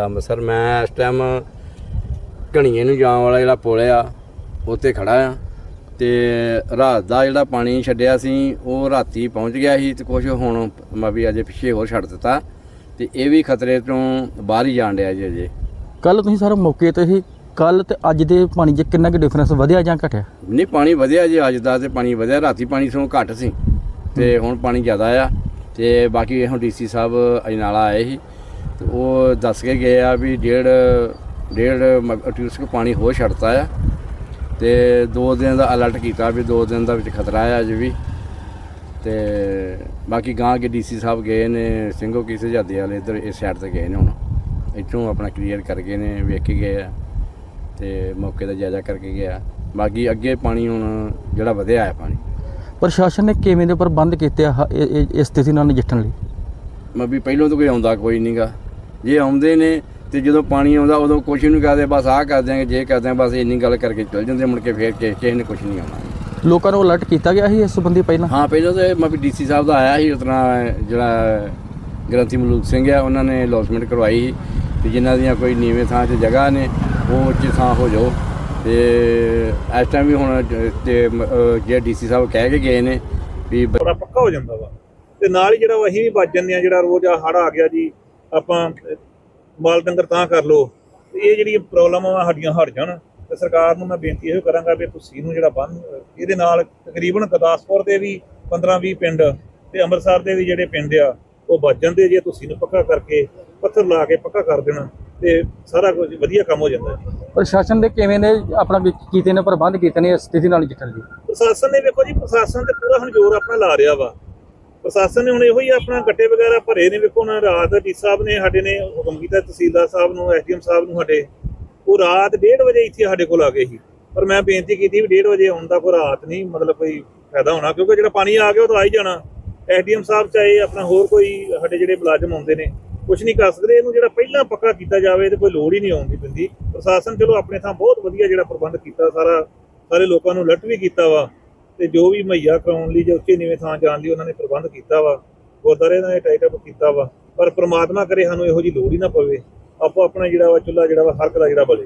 ਜ਼ਿਲ੍ਹਾ ਅੰਮ੍ਰਿਤਸਰ। ਮੈਂ ਇਸ ਟਾਈਮ ਘਣੀਏ ਨੂੰ ਜਾਣ ਵਾਲਾ ਜਿਹੜਾ ਪੁਲ ਆ ਉੱਤੇ ਖੜਾ ਆ ਤੇ ਰਾਤ ਦਾ ਜਿਹੜਾ ਪਾਣੀ ਛੱਡਿਆ ਸੀ ਉਹ ਰਾਤੀ ਪਹੁੰਚ ਗਿਆ ਸੀ ਤੇ ਕੁਝ ਹੁਣ ਮੈਂ ਵੀ ਅਜੇ ਪਿੱਛੇ ਹੋਰ ਛੱਡ ਦਿੱਤਾ ਤੇ ਇਹ ਵੀ ਖਤਰੇ ਤੋਂ ਬਾਹਰ ਹੀ ਜਾਣ ਡਿਆ ਜੀ ਅਜੇ। ਕੱਲ ਤੁਸੀਂ ਸਰ ਮੌਕੇ ਤੇ ਹੀ ਕੱਲ ਤੇ ਅੱਜ ਦੇ ਪਾਣੀ 'ਚ ਕਿੰਨਾ ਕੁ ਡਿਫਰੈਂਸ ਵਧਿਆ ਜਾਂ ਘਟਿਆ? ਨਹੀਂ ਪਾਣੀ ਵਧਿਆ ਜੀ ਅੱਜ ਦਾ ਤੇ ਪਾਣੀ ਵਧਿਆ ਰਾਤੀ ਪਾਣੀ ਸਗੋਂ ਘੱਟ ਸੀ ਤੇ ਹੁਣ ਪਾਣੀ ਜ਼ਿਆਦਾ ਆ ਤੇ ਬਾਕੀ ਹੁਣ ਡੀਸੀ ਸਾਹਿਬ ਅਜਨਾਲਾ ਆਏ ਸੀ ਉਹ ਦੱਸ ਕੇ ਗਏ ਆ ਵੀ ਡੇਢ ਡੇਢ ਟਿਊਸਕ ਪਾਣੀ ਹੋਰ ਛੱਡਤਾ ਆ। ਤੇ ਦੋ ਦਿਨ ਦਾ ਅਲਰਟ ਕੀਤਾ ਵੀ ਦੋ ਦਿਨ ਦਾ ਵਿੱਚ ਖਤਰਾ ਆ ਅਜੇ ਵੀ। ਤੇ ਬਾਕੀ ਗਾਂ ਕੇ ਡੀਸੀ ਸਾਹਿਬ ਗਏ ਨੇ ਸਿੰਘੋ ਕੀ ਸਜਾਦੇ ਵਾਲੇ ਇੱਧਰ ਇਸ ਸਾਈਡ ਤੇ ਗਏ ਨੇ ਹੁਣ। ਇੱਥੋਂ ਆਪਣਾ ਕਲੀਅਰ ਕਰ ਗਏ ਨੇ ਵੇਖ ਕੇ ਗਏ ਆ। ਤੇ ਮੌਕੇ ਦਾ ਜਾਇਜ਼ਾ ਕਰਕੇ ਗਿਆ ਬਾਕੀ ਅੱਗੇ ਪਾਣੀ ਹੁਣ ਜਿਹੜਾ ਵਧਿਆ ਹੈ ਪਾਣੀ। ਪ੍ਰਸ਼ਾਸਨ ਨੇ ਕਿਵੇਂ ਦੇ ਪ੍ਰਬੰਧ ਕੀਤੇ ਆ ਹ- ਇਸ ਸਥਿਤੀ ਨਾਲ ਨਜਿੱਠਣ ਲਈ? ਮੈਂ ਵੀ ਪਹਿਲਾਂ ਤੋਂ ਕੋਈ ਆਉਂਦਾ ਕੋਈ ਨਹੀਂਗਾ ਜੇ ਆਉਂਦੇ ਨੇ ਤੇ ਜਦੋਂ ਪਾਣੀ ਆਉਂਦਾ ਉਦੋਂ ਕੁਛ ਨਹੀਂ ਕਰਦੇ ਬਸ ਆਹ ਕਰ ਦਿਆਂਗੇ ਜੇ ਕਰ ਦਿਆਂਗੇ ਬਸ ਇੰਨੀ ਗੱਲ ਕਰਕੇ ਚਲ ਜਾਂਦੇ ਮੁੜ ਕੇ ਫੇਰ ਕਿਸੇ ਕਿਸੇ ਨੇ ਕੁਛ ਨਹੀਂ ਆਉਣਾ। ਲੋਕਾਂ ਨੂੰ ਅਲਰਟ ਕੀਤਾ ਗਿਆ ਸੀ ਇਸ ਸੰਬੰਧੀ ਪਹਿਲਾਂ? ਹਾਂ ਪਹਿਲਾਂ ਤਾਂ ਮੈਂ ਵੀ ਡੀਸੀ ਸਾਹਿਬ ਦਾ ਆਇਆ ਸੀ ਉਸ ਤਰ੍ਹਾਂ ਜਿਹੜਾ ਗ੍ਰੰਥੀ ਮਲੂਕ ਸਿੰਘ ਆ ਉਹਨਾਂ ਨੇ ਅਲੌਟਮੈਂਟ ਕਰਵਾਈ ਸੀ ਤੇ ਜਿਨ੍ਹਾਂ ਦੀਆਂ ਕੋਈ ਨੀਵੇਂ ਥਾਂ 'ਚ ਜਗ੍ਹਾ ਨੇ ਉਹ ਉੱਚੀ ਥਾਂ ਹੋ ਜਾਓ। ਤੇ ਇਸ ਟਾਈਮ ਵੀ ਹੁਣ ਜ- ਤੇ ਜਿਹੜੇ ਡੀਸੀ ਸਾਹਿਬ ਕਹਿ ਕੇ ਗਏ ਨੇ ਵੀ ਪੱਕਾ ਹੋ ਜਾਂਦਾ ਵਾ। ਤੇ ਨਾਲ ਹੀ ਜਿਹੜਾ ਵਾ ਅਸੀਂ ਵੀ ਬਚ ਜੰਨੇ ਆ ਜਿਹੜਾ ਰੋਜ਼ ਆ ਹੜ ਆ ਗਿਆ ਜੀ ਆਪਾਂ ਮਾਲ ਡੰਗਰ ਤਾਂ ਕਰ ਲੋ ਇਹ ਜਿਹੜੀ ਪ੍ਰੋਬਲਮ ਆ ਸਾਡੀਆਂ ਹਟ ਜਾਣ ਤੇ ਸਰਕਾਰ ਨੂੰ ਮੈਂ ਬੇਨਤੀ ਇਹੋ ਕਰਾਂਗਾ ਵੀ ਤੁਸੀਂ ਨੂੰ ਜਿਹੜਾ ਬੰਨ ਇਹਦੇ ਨਾਲ ਤਕਰੀਬਨ ਗੁਰਦਾਸਪੁਰ ਦੇ ਵੀ 15 20 ਪਿੰਡ ਤੇ ਅੰਮ੍ਰਿਤਸਰ ਦੇ ਵੀ ਜਿਹੜੇ ਪਿੰਡ ਆ ਉਹ ਬਚ ਜਾਂਦੇ ਜੇ ਤੁਸੀਂ ਨੂੰ ਪੱਕਾ ਕਰਕੇ ਪੱਥਰ ਲਾ ਕੇ ਪੱਕਾ ਕਰ ਦੇਣਾ ਤੇ ਸਾਰਾ ਕੁਝ ਵਧੀਆ ਕੰਮ ਹੋ ਜਾਂਦਾ ਜੀ। ਪ੍ਰਸ਼ਾਸਨ ਦੇ ਕਿਵੇਂ ਨੇ ਆਪਣਾ ਕੀਤੇ ਨੇ ਪ੍ਰਬੰਧ ਕੀਤੇ ਨੇ ਇਸ ਸਥਿਤੀ ਨਾਲ ਨਜਿੱਠਣ ਲਈ ਪ੍ਰਸ਼ਾਸਨ ਨੇ ਵੇਖੋ ਜੀ ਪ੍ਰਸ਼ਾਸਨ ਤੇ ਪੂਰਾ ਹੁਣ ਜ਼ੋਰ ਆਪਣਾ ਲਾ ਰਿਹਾ ਵਾ। ਪ੍ਰਸ਼ਾਸਨ ਨੇ ਹੁਣ ਇਹੋ ਹੀ ਆਪਣਾ ਗੱਟੇ ਵਗੈਰਾ ਭਰੇ ਨੇ, ਵੇਖੋ ਨਾ, ਰਾਤ ਡੀ ਸਾਹਿਬ ਨੇ ਸਾਡੇ ਨੇ ਹੁਕਮ ਕੀਤਾ, ਤਹਿਸੀਲਦਾਰ ਸਾਹਿਬ ਨੂੰ, ਐਸਡੀਐਮ ਸਾਹਿਬ ਨੂੰ ਸਾਡੇ। ਉਹ ਰਾਤ 1:30 ਵਜੇ ਇੱਥੇ ਸਾਡੇ ਕੋਲ ਆ ਗਏ ਸੀ। ਪਰ ਮੈਂ ਬੇਨਤੀ ਕੀਤੀ ਵੀ 1:30 ਵਜੇ ਆਉਣ ਦਾ ਕੋਈ ਰਾਤ ਨਹੀਂ, ਮਤਲਬ ਕੋਈ ਫਾਇਦਾ ਹੋਣਾ, ਕਿਉਂਕਿ ਜਿਹੜਾ ਪਾਣੀ ਆ ਗਿਆ, ਉਹ ਤਾਂ ਆ ਹੀ ਜਾਣਾ। ਐਸਡੀਐਮ ਸਾਹਿਬ ਚਾਹੇ ਆਪਣਾ ਹੋਰ ਕੋਈ ਸਾਡੇ ਜਿਹੜੇ ਮੁਲਾਜ਼ਮ ਆਉਂਦੇ ਨੇ ਕੁਝ ਨਹੀਂ ਕਰ ਸਕਦੇ, ਇਹਨੂੰ ਜਿਹੜਾ ਪਹਿਲਾਂ ਪੱਕਾ ਕੀਤਾ ਜਾਵੇ ਤੇ ਕੋਈ ਲੋੜ ਹੀ ਨਹੀਂ ਆਉਂਦੀ ਪੈਂਦੀ। ਪ੍ਰਸ਼ਾਸਨ ਚਲੋ ਆਪਣੇ ਥਾਂ ਬਹੁਤ ਵਧੀਆ ਜਿਹੜਾ ਪ੍ਰਬੰਧ ਕੀਤਾ, ਸਾਰਾ, ਸਾਰੇ ਲੋਕਾਂ ਨੂੰ ਅਲਰਟ ਵੀ ਕੀਤਾ ਵਾ। ਤੇ ਜੋ ਵੀ ਮੁਹੱਈਆ ਕਰਾਉਣ ਲਈ ਜਾਂ ਉੱਚੇ ਨੀਵੇਂ ਥਾਂ ਜਾਣ ਲਈ ਉਹਨਾਂ ਨੇ ਪ੍ਰਬੰਧ ਕੀਤਾ ਵਾ ਗੁਰਦਾਰੇ ਨੇ ਟਾਈਟ ਅਪ ਕੀਤਾ ਵਾ, ਪਰ ਪ੍ਰਮਾਤਮਾ ਕਰੇ ਸਾਨੂੰ ਇਹੋ ਜੀ ਲੋੜ ਹੀ ਨਾ ਪਵੇ, ਆਪੋ ਆਪਣਾ ਜਿਹੜਾ ਵਾ ਚੁੱਲਾ ਜਿਹੜਾ ਵਾ ਹਰਕ ਦਾ ਜਿਹੜਾ ਬਲੇ